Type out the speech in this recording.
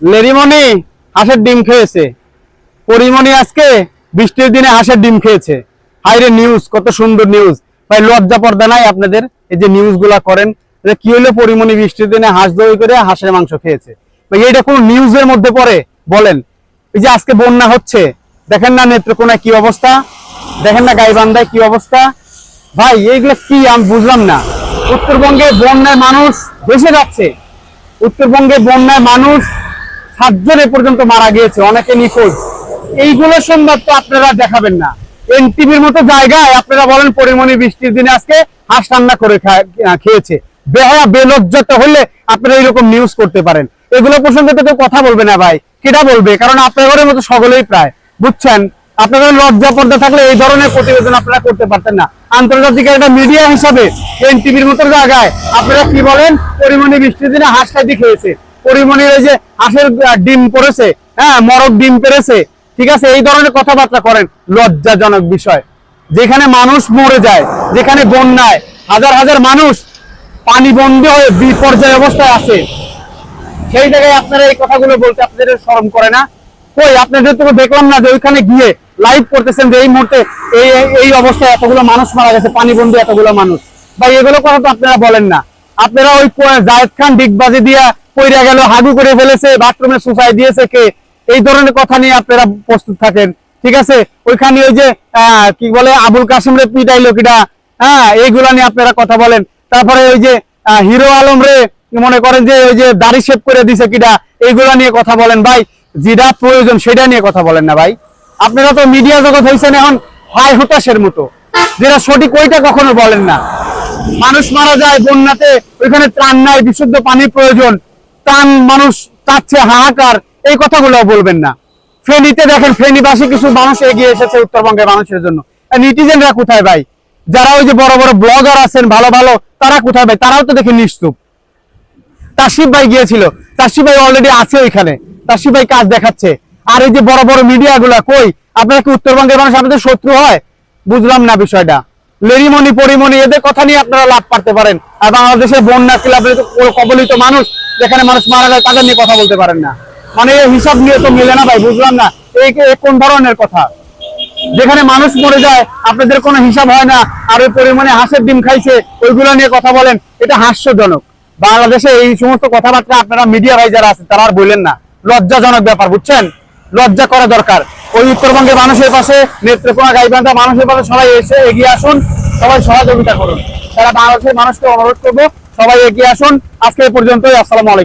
লেরিমণি হাঁসের ডিম খেয়েছে। পরিমণি আজকে বৃষ্টির দিনে হাঁসের ডিম খেয়েছে। হাইরে নিউজ কত সুন্দর নিউজ ভাই, লজ্জা পর্দা নাই আপনাদের? এই যে নিউজগুলা করেন কি হলো পরিমণি বৃষ্টির দিনে হাঁস দই করে হাঁসের মাংস খেয়েছে। ভাই, এইটা কোন নিউজের মধ্যে পড়ে? বলেন। এই যে আজকে বন্যা হচ্ছে, দেখেন না নেত্রকোনায় কি অবস্থা? দেখেন না গাইবান্ধায় কি অবস্থা? ভাই, এইগুলো কি, আমি বুঝলাম না। উত্তরবঙ্গে বন্যায় মানুষ ভেসে যাচ্ছে। উত্তরবঙ্গে বন্যায় মানুষ সাতজন এ পর্যন্ত মারা গিয়েছে, অনেকে নিখোঁজ। এইগুলো সংবাদ তো আপনারা দেখাবেন না। এনটিভির মতো জায়গায় আপনারা বলেন পরিমণি বৃষ্টির দিনে আজকে হাঁস রান্না করে খেয়েছে। বেহায়া, বেলজ্জত হলে আপনারা এইরকম নিউজ করতে পারেন। এগুলো প্রসঙ্গে তো কেউ কথা বলবে না ভাই কেটা বলবে? কারণ আপনাদের মতো সকলেই প্রায়, বুঝছেন? আপনাদের লজ্জা পর্দা থাকলে এই ধরনের প্রতিবেদন আপনারা করতে পারতেন না। আন্তর্জাতিক একটা মিডিয়া হিসাবে এনটিভির মতো জায়গায় আপনারা কি বলেন? পরিমণি বৃষ্টির দিনে হাঁস খাইতে খেয়েছে। পরিমণির এই যে হাঁসের ডিম পড়েছে হ্যাঁ মরক ডিম পেরেছে, ঠিক আছে, এই ধরনের কথাবার্তা করেন, লজ্জাজনক বিষয়। যেখানে মানুষ মরে যায়, যেখানে বন্যায়, হাজার হাজার মানুষ পানি বন্দি হয়ে বিপর্যয় অবস্থায় আছে, সেই জায়গায় আপনারা এই কথাগুলো বলতে আপনাদের শরম করে না। কই, আপনাদের তো দেখলাম না যে ওইখানে গিয়ে লাইভ করতেছেন যে এই মুহূর্তে এই, এই- অবস্থায় এতগুলো মানুষ মারা গেছে পানি বন্দি এতগুলো মানুষ। বা এগুলো কথা তো আপনারা বলেন না। আপনারা ওই জায়েদ খান ডিগবাজি দিয়া পইরা গেল, হাগু করে ফেলেছে বাথরুমে সুসাই দিয়েছে কে? এই ধরনের কথা নিয়ে আপনারা প্রস্তুত থাকেন, ঠিক আছে? ওইখানে ওই যে কি বলে, আবুল কাসিম রে পিটাইলো কিটা হ্যাঁ এইগুলা নিয়ে আপনারা কথা বলেন। তারপরে ওই যে হিরো আলম রে মনে করেন যে, ওই যে দাড়ি শেপ করে দিছে কিটা এইগুলা নিয়ে কথা বলেন। ভাই, যেটা প্রয়োজন সেটা নিয়ে কথা বলেন না ভাই। আপনারা তো মিডিয়া জগৎ হয়েছেন এখন, হায় হতাশের মতো। যেটা সঠিক ওইটা কখনো বলেন না। মানুষ মারা যায় বন্যাতে, ওইখানে ত্রাণ নাই বিশুদ্ধ পানির প্রয়োজন। ত্রাণ মানুষ চাচ্ছে হাহাকার, এই কথাগুলো বলবেন না। ফেনীতে দেখেন, ফেনীবাসী কিছু মানুষ এগিয়ে এসেছে উত্তরবঙ্গের মানুষের জন্য। নিটিজেনরা কোথায় ভাই? যারা ওই যে বড় বড় ব্লগার আছেন, ভালো ভালো, তারা কোথায় ভাই? তারাও তো দেখে নিশ্চুপ। তাসিফ ভাই গিয়েছিল। তাসিফ ভাই অলরেডি আছে ওইখানে। তাসিফ ভাই কাজ দেখাচ্ছে। আর এই যে বড় বড় মিডিয়া গুলা কই? আপনারা কি উত্তরবঙ্গের মানুষ, আপনাদের শত্রু হয়? বুঝলাম না বিষয়টা। লেরিমণি, পরিমণি, এদের কথা নিয়ে আপনারা লাভ পারতে পারেন। আর বাংলাদেশের বন্যা ক্লাবের কবলিত মানুষ, যেখানে মানুষ মারা যায়, তাদের নিয়ে কথা বলতে পারেন না। মানে এই হিসাব নিয়ে তো মিলে না ভাই, বুঝলাম না। এই কোন ধরনের কথা? যেখানে মানুষ মরে যায়, আপনাদের কোনো হিসাব হয় না, আর ওই পরিমাণে হাঁসের ডিম খাইছে, ওইগুলো নিয়ে কথা বলেন, এটা হাস্যজনক। বাংলাদেশে এই সমস্ত কথাবার্তা আপনারা মিডিয়া ভাই যারা আছে, তারা আর বললেন না। লজ্জাজনক ব্যাপার, বুঝছেন? লজ্জা করা দরকার। ওই উত্তরবঙ্গের মানুষের পাশে, নেত্রকোনা, গাইবান্ধা মানুষের পাশে সবাই এসে এগিয়ে আসুন, সবাই সহযোগিতা করুন। তারা বাংলাদেশের মানুষকে অনুরোধ করব, সবাই এগিয়ে আসুন। আজকে পর্যন্তই, আসসালামু আলাইকুম।